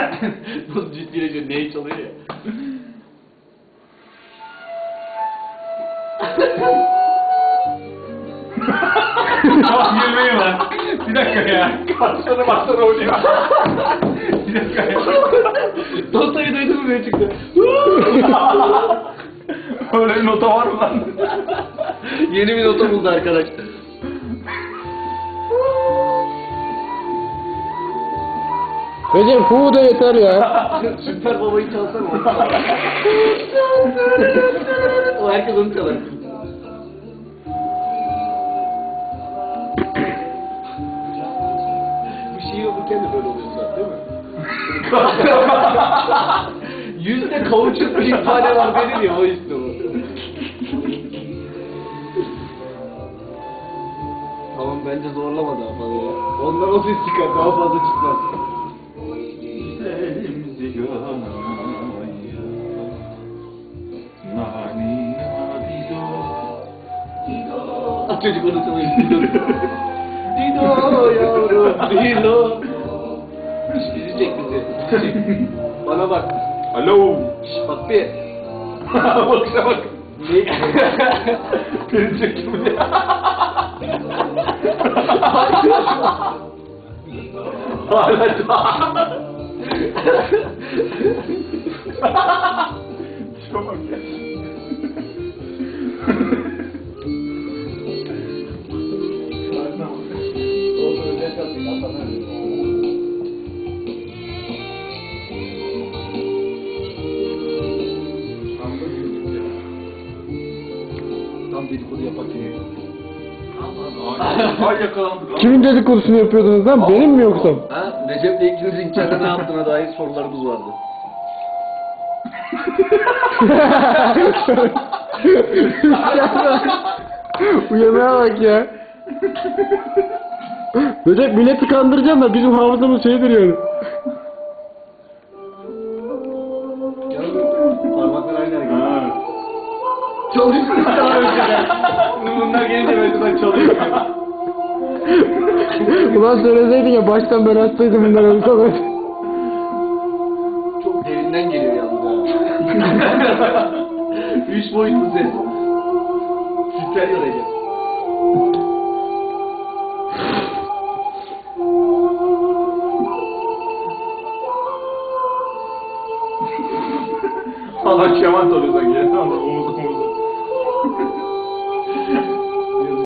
Nasıl ciddileşiyor, neyi çalıyor ya. Tamam gülmeyin lan. Bir dakika ya. Baksana baksana hocam. Bir dakika ya. Notayı duydun mu ne çıktı? Öyle bir nota var mı lan? Yeni bir nota buldu arkadaş. Recep hu da yeter ya. Süper babayı çalsana o. herkes onu çalar. Bu şiir okurken de böyle oluyor zaten değil mi? Yüzde kavuçuk bir ifade var denir ya o işte o. tamam bence zorlama daha fazla ya. Ondan o ses çıkar daha fazla çıkmaz. 갑자기 걸었잖아 이 노래 디도요 디로 이제 근데 bana bak alo şş bak bir bak şuna bak ne beni çekti bu ne hala daha. Şuna bak ya. Tam dedikodu yaparken. Ay yakalandık. Kimin dedikodusunu yapıyordunuz lan? Benim mi yoksa? Ha? Recep'le ikinizin içeride ne yaptığına dair sorularımız vardı. Uyanığa bak ya. Recep milleti kandıracağım da bizim hafızamız şeydir yani. Çalışıyor daha önceden. Bunlar gelince ben ben çalışıyorum. Ulan söyleseydin ya baştan ben hastaydım bunlar sana. Çok derinden geliyor yalnız ha. Üç boyutlu ses. Titreniyor Recep. Allah şaman oluyor sanki. ya.